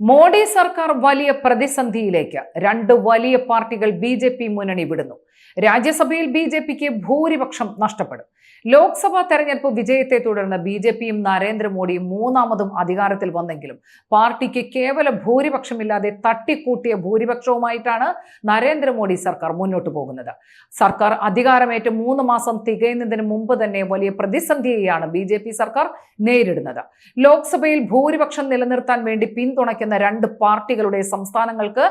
മോഡി സർക്കാർ വലിയ പ്രതിസന്ധിയിലേക്ക് രണ്ട് വലിയ പാർട്ടികൾ ബി ജെ പി മുന്നണി വിടുന്നു. രാജ്യസഭയിൽ ബി ജെ പിക്ക് ഭൂരിപക്ഷം നഷ്ടപ്പെടും. ലോക്സഭാ തെരഞ്ഞെടുപ്പ് വിജയത്തെ തുടർന്ന് ബി ജെ പിയും നരേന്ദ്രമോദിയും മൂന്നാമതും അധികാരത്തിൽ വന്നെങ്കിലും പാർട്ടിക്ക് കേവല ഭൂരിപക്ഷമില്ലാതെ തട്ടിക്കൂട്ടിയ ഭൂരിപക്ഷവുമായിട്ടാണ് നരേന്ദ്രമോദി സർക്കാർ മുന്നോട്ട് പോകുന്നത്. സർക്കാർ അധികാരമേറ്റ് മൂന്ന് മാസം തികയുന്നതിന് മുമ്പ് തന്നെ വലിയ പ്രതിസന്ധിയെയാണ് ബി സർക്കാർ നേരിടുന്നത്. ലോക്സഭയിൽ ഭൂരിപക്ഷം നിലനിർത്താൻ വേണ്ടി പിന്തുണയ്ക്കുന്ന രണ്ട് പാർട്ടികളുടെ സംസ്ഥാനങ്ങൾക്ക്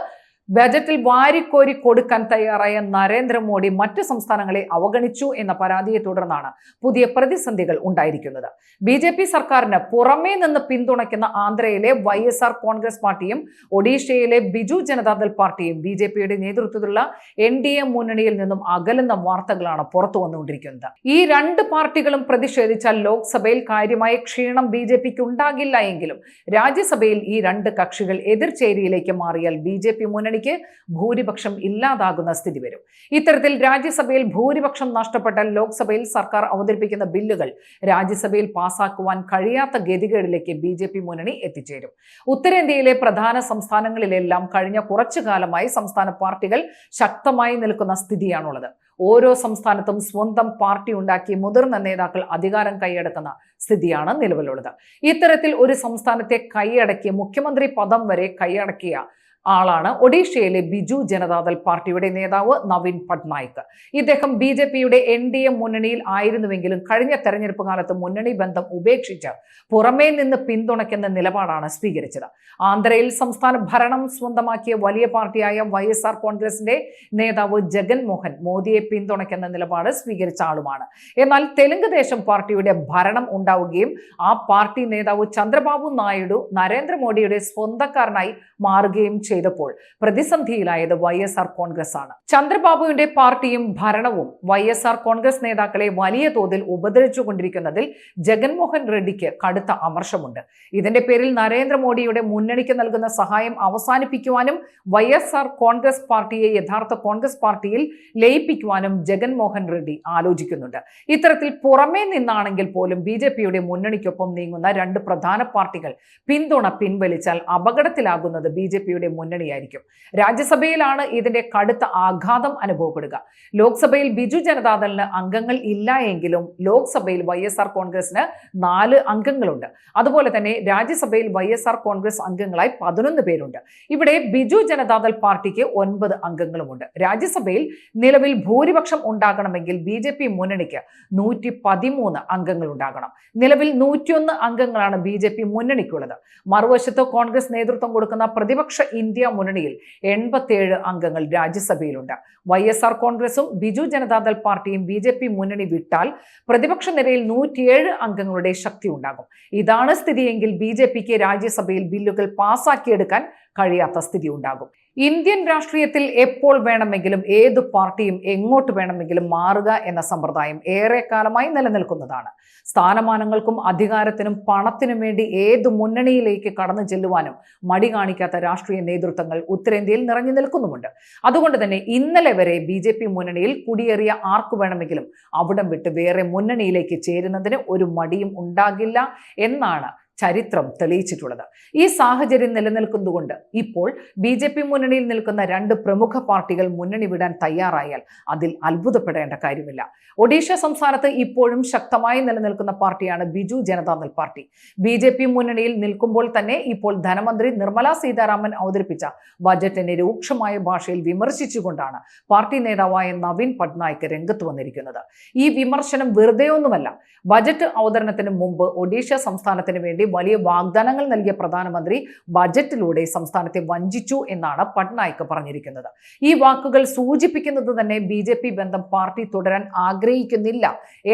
ബജറ്റിൽ വാരിക്കോരി കൊടുക്കാൻ തയ്യാറായ നരേന്ദ്രമോദി മറ്റ് സംസ്ഥാനങ്ങളെ അവഗണിച്ചു എന്ന പരാതിയെ തുടർന്നാണ് പുതിയ പ്രതിസന്ധികൾ ഉണ്ടായിരിക്കുന്നത്. ബി ജെ പി സർക്കാരിന് പുറമേ നിന്ന് പിന്തുണയ്ക്കുന്ന ആന്ധ്രയിലെ വൈ എസ് ആർ കോൺഗ്രസ് പാർട്ടിയും ഒഡീഷയിലെ ബിജു ജനതാദൾ പാർട്ടിയും ബി ജെ പിയുടെ നേതൃത്വത്തിലുള്ള എൻ ഡി എ മുന്നണിയിൽ നിന്നും അകലുന്ന വാർത്തകളാണ് പുറത്തു വന്നുകൊണ്ടിരിക്കുന്നത്. ഈ രണ്ട് പാർട്ടികളും പ്രതിഷേധിച്ചാൽ ലോക്സഭയിൽ കാര്യമായ ക്ഷീണം ബി ജെ പിക്ക് ഉണ്ടാകില്ല എങ്കിലും രാജ്യസഭയിൽ ഈ രണ്ട് കക്ഷികൾ എതിർചേരിയിലേക്ക് മാറിയാൽ ബി ജെ പി മുന്നണിക്ക് ഭൂരിപക്ഷം ഇല്ലാതാകുന്ന സ്ഥിതി വരും. ഇത്തരത്തിൽ രാജ്യസഭയിൽ ഭൂരിപക്ഷം നഷ്ടപ്പെട്ട ലോക്സഭയിൽ സർക്കാർ അവതരിപ്പിക്കുന്ന ബില്ലുകൾ രാജ്യസഭയിൽ പാസാക്കുവാൻ കഴിയാത്ത ഗതികേടിലേക്ക് ബി ജെ പി മുന്നണി എത്തിച്ചേരും. ഉത്തരേന്ത്യയിലെ പ്രധാന സംസ്ഥാനങ്ങളിലെല്ലാം കഴിഞ്ഞ കുറച്ചു കാലമായി സംസ്ഥാന പാർട്ടികൾ ശക്തമായി നിൽക്കുന്ന സ്ഥിതിയാണുള്ളത്. ഓരോ സംസ്ഥാനത്തും സ്വന്തം പാർട്ടി ഉണ്ടാക്കി മുതിർന്ന നേതാക്കൾ അധികാരം കൈയടക്കുന്ന സ്ഥിതിയാണ് നിലവിലുള്ളത്. ഇത്തരത്തിൽ ഒരു സംസ്ഥാനത്തെ കൈയടക്കി മുഖ്യമന്ത്രി പദം വരെ കൈയടക്കിയ ആളാണ്. ഒഡീഷയിലെ ബിജു ജനതാദൾ പാർട്ടിയുടെ നേതാവ് നവീൻ പട്നായിക്. ഇദ്ദേഹം ബി ജെ പിയുടെ എൻ ഡി എ മുന്നണിയിൽ ആയിരുന്നുവെങ്കിലും കഴിഞ്ഞ തെരഞ്ഞെടുപ്പ് കാലത്ത് മുന്നണി ബന്ധം ഉപേക്ഷിച്ച് പുറമേ നിന്ന് പിന്തുണയ്ക്കുന്ന നിലപാടാണ് സ്വീകരിച്ചത്. ആന്ധ്രയിൽ സംസ്ഥാന ഭരണം സ്വന്തമാക്കിയ വലിയ പാർട്ടിയായ വൈ എസ് ആർ കോൺഗ്രസിന്റെ നേതാവ് ജഗൻ മോഹൻ മോദിയെ പിന്തുണയ്ക്കുന്ന നിലപാട് സ്വീകരിച്ച ആളുമാണ്. എന്നാൽ തെലുങ്ക് ദേശം പാർട്ടിയുടെ ഭരണം ഉണ്ടാവുകയും ആ പാർട്ടി നേതാവ് ചന്ദ്രബാബു നായിഡു നരേന്ദ്രമോദിയുടെ സ്വന്തക്കാരനായി മാറുകയും ചെയ്തപ്പോൾ പ്രതിസന്ധിയിലായത് വൈ എസ് ആർ കോൺഗ്രസ് ആണ് ചന്ദ്രബാബുവിന്റെ പാർട്ടിയും ഭരണവും വൈ എസ് ആർ കോൺഗ്രസ് നേതാക്കളെ വലിയ തോതിൽ ഉപദ്രവിച്ചുകൊണ്ടിരിക്കുന്നതിൽ ജഗൻമോഹൻ റെഡ്ഡിക്ക് കടുത്ത അമർഷമുണ്ട്. ഇതിന്റെ പേരിൽ നരേന്ദ്രമോദിയുടെ മുന്നണിക്ക് നൽകുന്ന സഹായം അവസാനിപ്പിക്കുവാനും വൈ എസ് ആർ കോൺഗ്രസ് പാർട്ടിയെ യഥാർത്ഥ കോൺഗ്രസ് പാർട്ടിയിൽ ലയിപ്പിക്കുവാനും ജഗൻമോഹൻ റെഡ്ഡി ആലോചിക്കുന്നുണ്ട്. ഇത്തരത്തിൽ പുറമേ നിന്നാണെങ്കിൽ പോലും ബി ജെ പിയുടെ മുന്നണിക്കൊപ്പം നീങ്ങുന്ന രണ്ട് പ്രധാന പാർട്ടികൾ പിന്തുണ പിൻവലിച്ചാൽ അപകടത്തിലാകുന്നത് ബി ജെ പിയുടെ മുന്നണിയായിരിക്കും. രാജ്യസഭയിലാണ് ഇതിന്റെ കടുത്ത ആഘാതം അനുഭവപ്പെടുക. ലോക്സഭയിൽ ബിജു ജനതാദളിന് അംഗങ്ങൾ ഇല്ല എങ്കിലും ലോക്സഭയിൽ വൈ എസ് ആർ കോൺഗ്രസിന് നാല് അംഗങ്ങളുണ്ട്. അതുപോലെ തന്നെ രാജ്യസഭയിൽ വൈ എസ് ആർ കോൺഗ്രസ് അംഗങ്ങളായി പതിനൊന്ന് പേരുണ്ട്. ഇവിടെ ബിജു ജനതാദൾ പാർട്ടിക്ക് ഒൻപത് അംഗങ്ങളുമുണ്ട്. രാജ്യസഭയിൽ നിലവിൽ ഭൂരിപക്ഷം ഉണ്ടാകണമെങ്കിൽ ബി ജെ പി മുന്നണിക്ക് നൂറ്റി പതിമൂന്ന് അംഗങ്ങൾ ഉണ്ടാകണം നിലവിൽ നൂറ്റിയൊന്ന് അംഗങ്ങളാണ് ബി ജെ പി മുന്നണിക്കുള്ളത്. മറുവശത്ത് കോൺഗ്രസ് നേതൃത്വം കൊടുക്കുന്ന പ്രതിപക്ഷ ഇന്ത്യ മുന്നണിയിൽ എൺപത്തിയേഴ് അംഗങ്ങൾ രാജ്യസഭയിലുണ്ട്. വൈ എസ് ആർ കോൺഗ്രസും ബിജു ജനതാദൾ പാർട്ടിയും ബി ജെ പി മുന്നണി വിട്ടാൽ പ്രതിപക്ഷ നിരയിൽ നൂറ്റിയേഴ് അംഗങ്ങളുടെ ശക്തി ഉണ്ടാകും ഇതാണ് സ്ഥിതിയെങ്കിൽ ബി ജെ പിക്ക് രാജ്യസഭയിൽ ബില്ലുകൾ പാസാക്കിയെടുക്കാൻ കഴിയാത്ത സ്ഥിതി ഉണ്ടാകും ഇന്ത്യൻ രാഷ്ട്രീയത്തിൽ എപ്പോൾ വേണമെങ്കിലും ഏത് പാർട്ടിയും എങ്ങോട്ട് വേണമെങ്കിലും മാറുക എന്ന സമ്പ്രദായം ഏറെക്കാലമായി നിലനിൽക്കുന്നതാണ്. സ്ഥാനമാനങ്ങൾക്കും അധികാരത്തിനും പണത്തിനും വേണ്ടി ഏത് മുന്നണിയിലേക്ക് കടന്നു ചെല്ലുവാനും മടി കാണിക്കാത്ത രാഷ്ട്രീയ നേതൃത്വങ്ങൾ ഉത്തരേന്ത്യയിൽ നിറഞ്ഞു നിൽക്കുന്നുമുണ്ട്. അതുകൊണ്ട് തന്നെ ഇന്നലെ വരെ ബി ജെ പി മുന്നണിയിൽ കുടിയേറിയ ആർക്കു വേണമെങ്കിലും അവിടം വിട്ട് വേറെ മുന്നണിയിലേക്ക് ചേരുന്നതിന് ഒരു മടിയും ഉണ്ടാകില്ല എന്നാണ് ചരിത്രം തെളിയിച്ചിട്ടുള്ളത്. ഈ സാഹചര്യം നിലനിൽക്കുന്നതുകൊണ്ട് ഇപ്പോൾ ബി ജെ പി മുന്നണിയിൽ നിൽക്കുന്ന രണ്ട് പ്രമുഖ പാർട്ടികൾ മുന്നണി വിടാൻ തയ്യാറായാൽ അതിൽ അത്ഭുതപ്പെടേണ്ട കാര്യമില്ല. ഒഡീഷ സംസ്ഥാനത്ത് ഇപ്പോഴും ശക്തമായി നിലനിൽക്കുന്ന പാർട്ടിയാണ് Biju Janata Dal party. B J P മുന്നണിയിൽ നിൽക്കുമ്പോൾ തന്നെ ഇപ്പോൾ ധനമന്ത്രി നിർമ്മല സീതാരാമൻ അവതരിപ്പിച്ച ബജറ്റിനെ രൂക്ഷമായ ഭാഷയിൽ വിമർശിച്ചുകൊണ്ടാണ് പാർട്ടി നേതാവായ നവീൻ പട്നായിക് രംഗത്ത് വന്നിരിക്കുന്നത്. ഈ വിമർശനം വെറുതെയൊന്നുമല്ല ബജറ്റ് അവതരണത്തിന് മുമ്പ് ഒഡീഷ സംസ്ഥാനത്തിന് വേണ്ടി വലിയ വാഗ്ദാനങ്ങൾ നൽകിയ പ്രധാനമന്ത്രി ബജറ്റിലൂടെ സംസ്ഥാനത്തെ വഞ്ചിച്ചു എന്നാണ് പട്നായിക് പറഞ്ഞിരിക്കുന്നത്. ഈ വാക്കുകൾ സൂചിപ്പിക്കുന്നത് തന്നെ ബി ബന്ധം പാർട്ടി തുടരാൻ ആഗ്രഹിക്കുന്നില്ല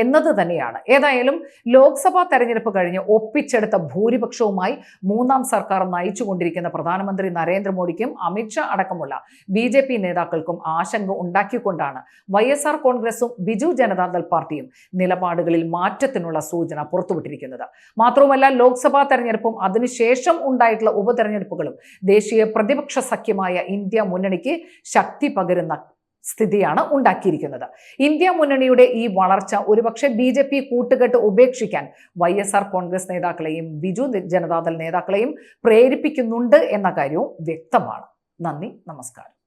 എന്നത് തന്നെയാണ്. ഏതായാലും ലോക്സഭാ തെരഞ്ഞെടുപ്പ് കഴിഞ്ഞ് ഒപ്പിച്ചെടുത്ത ഭൂരിപക്ഷവുമായി മൂന്നാം സർക്കാർ നയിച്ചുകൊണ്ടിരിക്കുന്ന പ്രധാനമന്ത്രി നരേന്ദ്രമോദിക്കും അമിത്ഷാ അടക്കമുള്ള ബി ജെ പി നേതാക്കൾക്കും ആശങ്ക ഉണ്ടാക്കിക്കൊണ്ടാണ് വൈ എസ് ആർ കോൺഗ്രസും ബിജു ജനതാദൾ പാർട്ടിയും നിലപാടുകളിൽ മാറ്റത്തിനുള്ള സൂചന പുറത്തുവിട്ടിരിക്കുന്നത്. മാത്രവുമല്ല ലോക്സഭാ തെരഞ്ഞെടുപ്പും അതിനുശേഷം ഉണ്ടായിട്ടുള്ള ഉപതെരഞ്ഞെടുപ്പുകളും ദേശീയ പ്രതിപക്ഷ സഖ്യമായ ഇന്ത്യ മുന്നണിക്ക് ശക്തി പകരുന്ന സ്ഥിതിയാണ് ഉണ്ടാക്കിയിരിക്കുന്നത്. ഇന്ത്യ മുന്നണിയുടെ ഈ വളർച്ച ഒരുപക്ഷെ ബി ജെ പി കൂട്ടുകെട്ട് ഉപേക്ഷിക്കാൻ വൈ എസ് ആർ കോൺഗ്രസ് നേതാക്കളെയും ബിജു ജനതാദൾ നേതാക്കളെയും പ്രേരിപ്പിക്കുന്നുണ്ട് എന്ന കാര്യവും വ്യക്തമാണ്. നന്ദി നമസ്കാരം.